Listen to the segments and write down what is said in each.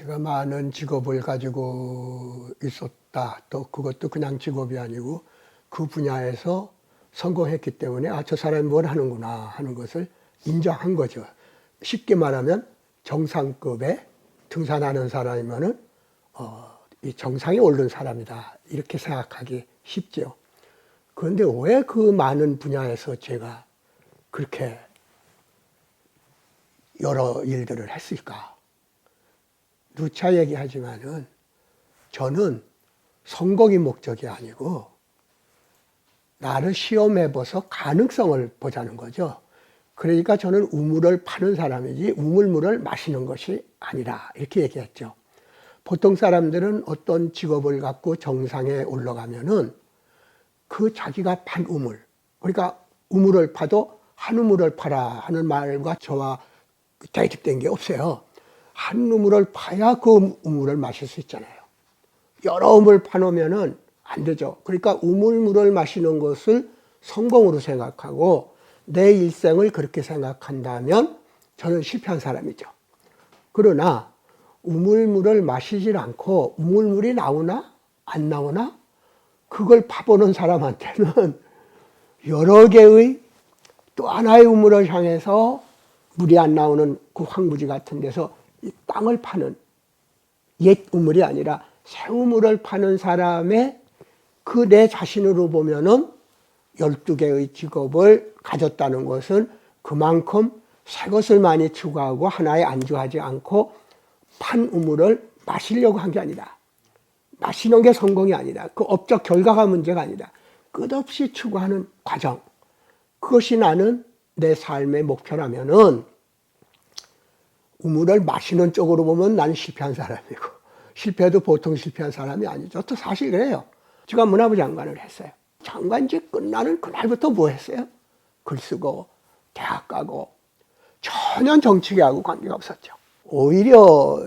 제가 많은 직업을 가지고 있었다. 또 그것도 그냥 직업이 아니고 그 분야에서 성공했기 때문에 아, 저 사람이 뭘 하는구나 하는 것을 인정한 거죠. 쉽게 말하면 정상급에 등산하는 사람이면은 어, 이 정상에 오른 사람이다. 이렇게 생각하기 쉽죠. 그런데 왜 그 많은 분야에서 제가 그렇게 여러 일들을 했을까? 누차 얘기하지만은 저는 성공이 목적이 아니고 나를 시험해 봐서 가능성을 보자는 거죠. 그러니까 저는 우물을 파는 사람이지 우물물을 마시는 것이 아니라 이렇게 얘기했죠. 보통 사람들은 어떤 직업을 갖고 정상에 올라가면은 그 자기가 판 우물, 그러니까 우물을 파도 한 우물을 파라 하는 말과 저와 대립된 게 없어요. 한 우물을 파야 그 우물을 마실 수 있잖아요. 여러 우물 파놓으면은 안 되죠. 그러니까 우물물을 마시는 것을 성공으로 생각하고 내 일생을 그렇게 생각한다면 저는 실패한 사람이죠. 그러나 우물물을 마시질 않고 우물물이 나오나 안 나오나 그걸 파보는 사람한테는 여러 개의 또 하나의 우물을 향해서 물이 안 나오는 그 황무지 같은 데서 이 땅을 파는 옛 우물이 아니라 새 우물을 파는 사람의 그 내 자신으로 보면은 12개의 직업을 가졌다는 것은 그만큼 새 것을 많이 추구하고 하나에 안주하지 않고 판 우물을 마시려고 한 게 아니라 마시는 게 성공이 아니라 그 업적 결과가 문제가 아니라 끝없이 추구하는 과정. 그것이 나는 내 삶의 목표라면은 우물을 마시는 쪽으로 보면 나는 실패한 사람이고 실패도 보통 실패한 사람이 아니죠. 또 사실 그래요. 제가 문화부 장관을 했어요. 장관직 끝나는 그날부터 뭐 했어요? 글 쓰고 대학 가고 전혀 정치계하고 관계가 없었죠. 오히려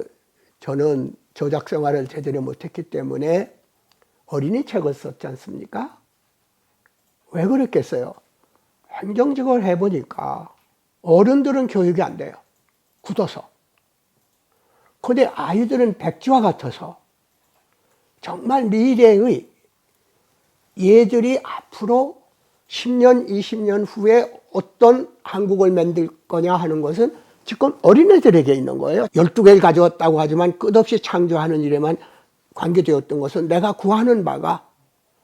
저는 조작 생활을 제대로 못했기 때문에 어린이 책을 썼지 않습니까? 왜 그랬겠어요? 행정직을 해보니까 어른들은 교육이 안 돼요. 굳어서. 근데 아이들은 백지와 같아서 정말 미래의 얘들이 앞으로 10년, 20년 후에 어떤 한국을 만들 거냐 하는 것은 지금 어린애들에게 있는 거예요. 12개를 가져왔다고 하지만 끝없이 창조하는 일에만 관계되었던 것은 내가 구하는 바가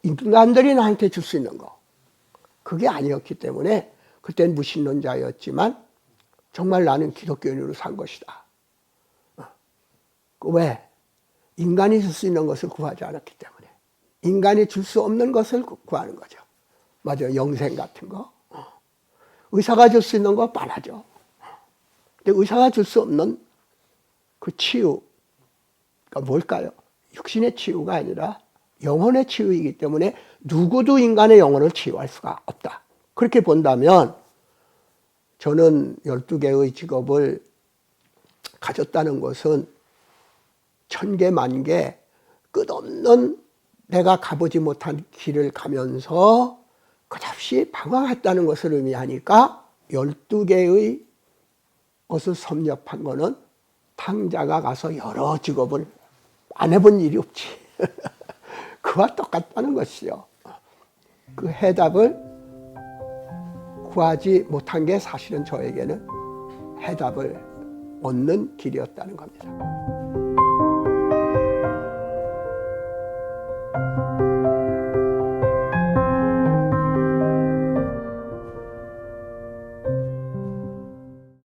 인간들이 나한테 줄 수 있는 거. 그게 아니었기 때문에 그땐 무신론자였지만 정말 나는 기독교인으로 산 것이다. 어. 왜? 인간이 줄 수 있는 것을 구하지 않았기 때문에. 인간이 줄 수 없는 것을 구하는 거죠. 맞아요. 영생 같은 거. 어. 의사가 줄 수 있는 거 빨아줘. 근데 의사가 줄 수 없는 그 치유가 뭘까요? 육신의 치유가 아니라 영혼의 치유이기 때문에 누구도 인간의 영혼을 치유할 수가 없다. 그렇게 본다면 저는 12개의 직업을 가졌다는 것은 천 개, 만 개, 끝없는 내가 가보지 못한 길을 가면서 끝없이 방황했다는 것을 의미하니까 12개의 것을 섭렵한 거는 탕자가 가서 여러 직업을 안 해본 일이 없지. 그와 똑같다는 것이요. 그 해답을 구하지 못한 게 사실은 저에게는 해답을 얻는 길이었다는 겁니다.